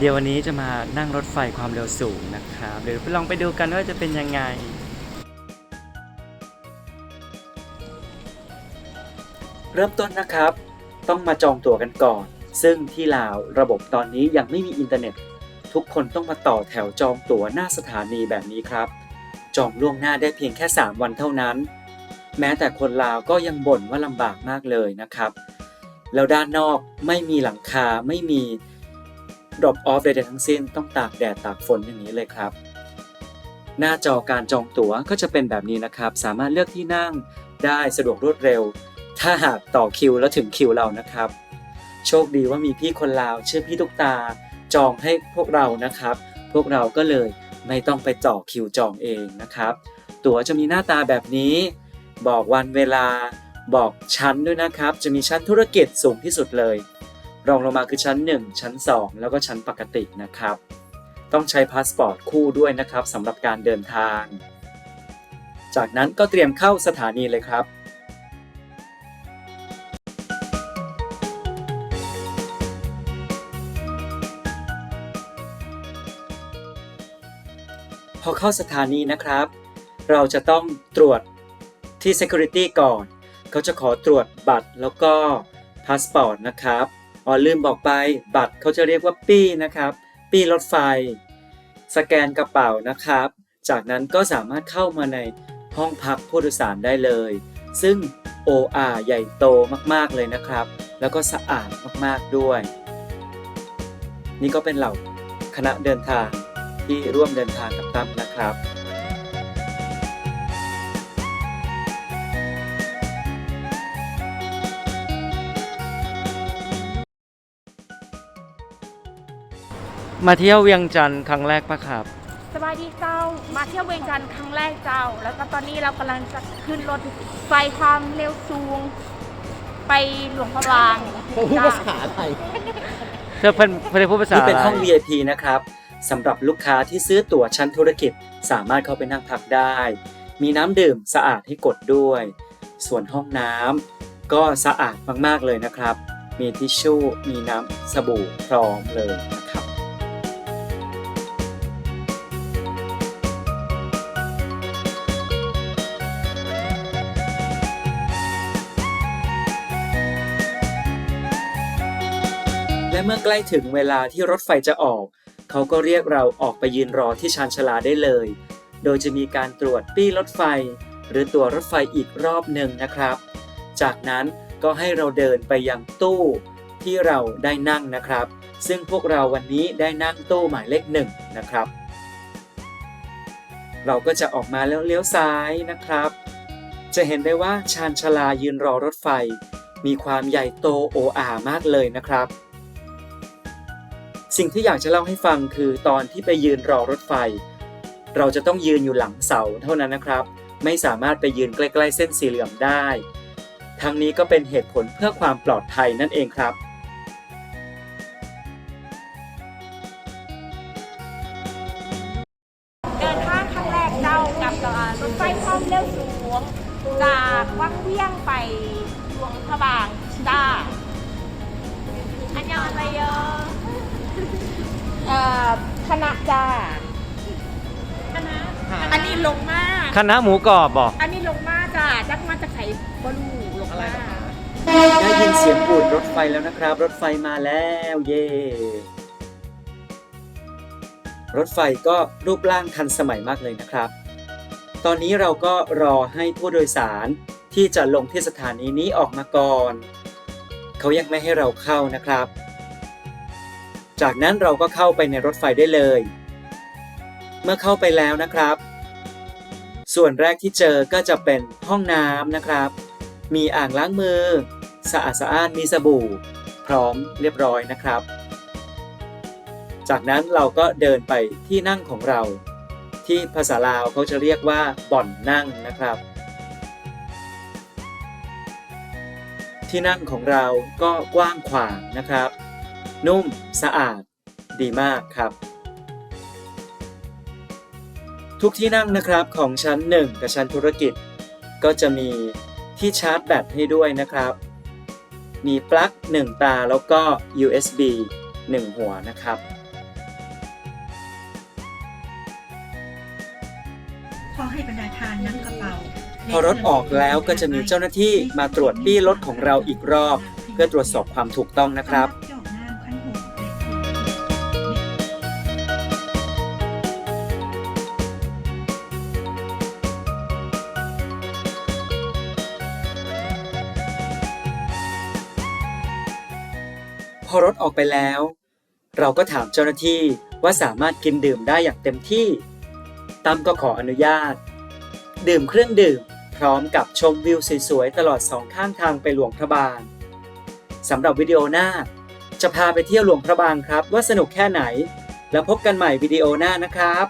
เดี๋ยววันนี้จะมานั่งรถไฟความเร็วสูงนะครับเดี๋ยวไปลองไปดูกันว่าจะเป็นยังไง เริ่มต้นนะครับ ต้องมาจองตั๋วกันก่อน ซึ่งที่ลาวระบบตอนนี้ยังไม่มีอินเทอร์เน็ต ทุกคนต้องมาต่อแถวจองตั๋วหน้าสถานีแบบนี้ครับ จองล่วงหน้าได้เพียงแค่ 3 วันเท่านั้น แม้แต่คนลาวก็ยังบ่นว่าลำบากมากเลยนะครับ แล้วด้านนอกไม่มีหลังคาไม่มี drop off ใดๆทั้งสิ้นต้องตากแดดตากฝนอย่างนี้เลยครับ หน้าจอการจองตั๋วก็จะเป็นแบบนี้นะครับ สามารถเลือกที่นั่งได้สะดวกรวดเร็ว ถ้าหากต่อคิวแล้วถึงคิวเรานะครับ โชคดีว่ามีพี่คนลาวชื่อพี่ตุกตาจองให้พวกเรานะครับ พวกเราก็เลยไม่ต้องไปต่อคิวจองเองนะครับ ตั๋วจะมีหน้าตาแบบนี้ บอกวันเวลาบอกชั้นด้วยนะครับ จะมีชั้นธุรกิจสูงที่สุดเลย รองลงมาคือชั้น 1 ชั้น 2 แล้วก็ชั้นปกตินะครับ ต้องใช้พาสปอร์ตคู่ด้วยนะครับสำหรับการเดินทาง จากนั้นก็เตรียมเข้าสถานีเลยครับพอเข้าสถานีนะครับ เราจะต้องตรวจที่ Security ก่อน เขาจะขอตรวจบัตรแล้วก็พาสปอร์ตนะครับ อ๋อลืมบอกไปบัตรเขาจะเรียกว่าปี้นะครับ ปี้รถไฟ สแกนกระเป๋านะครับ จากนั้นก็สามารถเข้ามาในห้องพักผู้โดยสารได้เลย ซึ่ง OR ใหญ่โตมากๆเลยนะครับ แล้วก็สะอาดมากๆด้วย นี่ก็เป็นเหล่าคณะเดินทางที่ร่วมเดินทางกับตั้มนะครับ มาเที่ยวเวียงจันทร์ครั้งแรกปะครับ สบายดีเจ้า มาเที่ยวเวียงจันทร์ครั้งแรกเจ้า แล้วก็ตอนนี้เรากำลังจะขึ้นรถไฟความเร็วสูง ไปหลวงพระบางเขาพูดภาษาไทยเธอเพิ่นเพิ่นได้พูดภาษานี่เป็นห้องะไร VIP นะครับสำหรับลูกค้าที่ซื้อตั๋วชั้นธุรกิจสามารถเข้าไปนั่งพักได้ มีน้ำดื่มสะอาดให้กดด้วย ส่วนห้องน้ำก็สะอาดมากๆเลยนะครับ มีทิชชู่มีน้ำสบู่พร้อมเลย และเมื่อใกล้ถึงเวลาที่รถไฟจะออก เขาก็เรียกเราออกไปยืนรอที่ชานชาลาได้เลย โดยจะมีการตรวจปี้รถไฟ หรือตัวรถไฟอีกรอบหนึ่งนะครับ จากนั้นก็ให้เราเดินไปยังตู้ที่เราได้นั่งนะครับ ซึ่งพวกเราวันนี้ได้นั่งตู้หมายเลขหนึ่งนะครับ เราก็จะออกมาแล้วเลี้ยวซ้ายนะครับ จะเห็นได้ว่าชานชาลายืนรอรถไฟ มีความใหญ่โตโออามากเลยนะครับ สิ่งที่อยากจะเล่าให้ฟังคือตอนที่ไปยืนรอรถไฟ เราจะต้องยืนอยู่หลังเสาเท่านั้นนะครับ ไม่สามารถไปยืนใกล้ๆเส้นสีเหลืองได้ ทั้งนี้ก็เป็นเหตุผลเพื่อความปลอดภัยนั่นเองครับเดินทางครั้งแรกเจ้ากับรถไฟความเร็วสูงจากวังเวียงไปหลวงพระบางจ้าอันยองอะไรเยอะ เอ่อคณะจ้าคณะอันนี้ลงมาคณะหมูกรอบบอกอันนี้ลงมาจ้าจักมาจากไข่บอลูลงมาได้ยินเสียงปูดรถไฟแล้วนะครับ รถไฟมาแล้วเย่รถไฟก็รูปร่างทันสมัยมากเลยนะครับ ตอนนี้เราก็รอให้ผู้โดยสารที่จะลงที่สถานีนี้ออกมาก่อน เขายังไม่ให้เราเข้านะครับ จากนั้นเราก็เข้าไปในรถไฟได้เลย เมื่อเข้าไปแล้วนะครับ ส่วนแรกที่เจอก็จะเป็นห้องน้ำนะครับ มีอ่างล้างมือ สะอาดสะอ้านมีสบู่ พร้อมเรียบร้อยนะครับ จากนั้นเราก็เดินไปที่นั่งของเรา ที่ภาษาลาวเขาจะเรียกว่าบ่อนนั่งนะครับที่นั่งของเราก็กว้างขวางนะครับ นุ่มสะอาด ดีมากครับ ทุกที่นั่งนะครับของชั้น 1 กับชั้นธุรกิจ ก็จะมีที่ชาร์จแบตให้ด้วยนะครับ มีปลั๊ก 1 ตาแล้วก็ USB 1 หัวนะครับขอให้บรรดาทานนั่งกระเป๋าพอรถออกแล้วก็จะมีเจ้าหน้าที่มาตรวจปี้รถของเราอีกรอบ เพื่อตรวจสอบความถูกต้องนะครับ อรถออกไปแล้ว เราก็ถามเจ้าหน้าที่ว่าสามารถกินดื่มได้อย่างเต็มที่ตั้มก็ขออนุญาต ดื่มเครื่องดื่ม พร้อมกับชมวิวสวยๆตลอดสองข้างทางไปหลวงพระบางสำหรับวิดีโอหน้า จะพาไปเที่ยวหลวงพระบางครับว่าสนุกแค่ไหน แล้วพบกันใหม่วิดีโอหน้านะครับ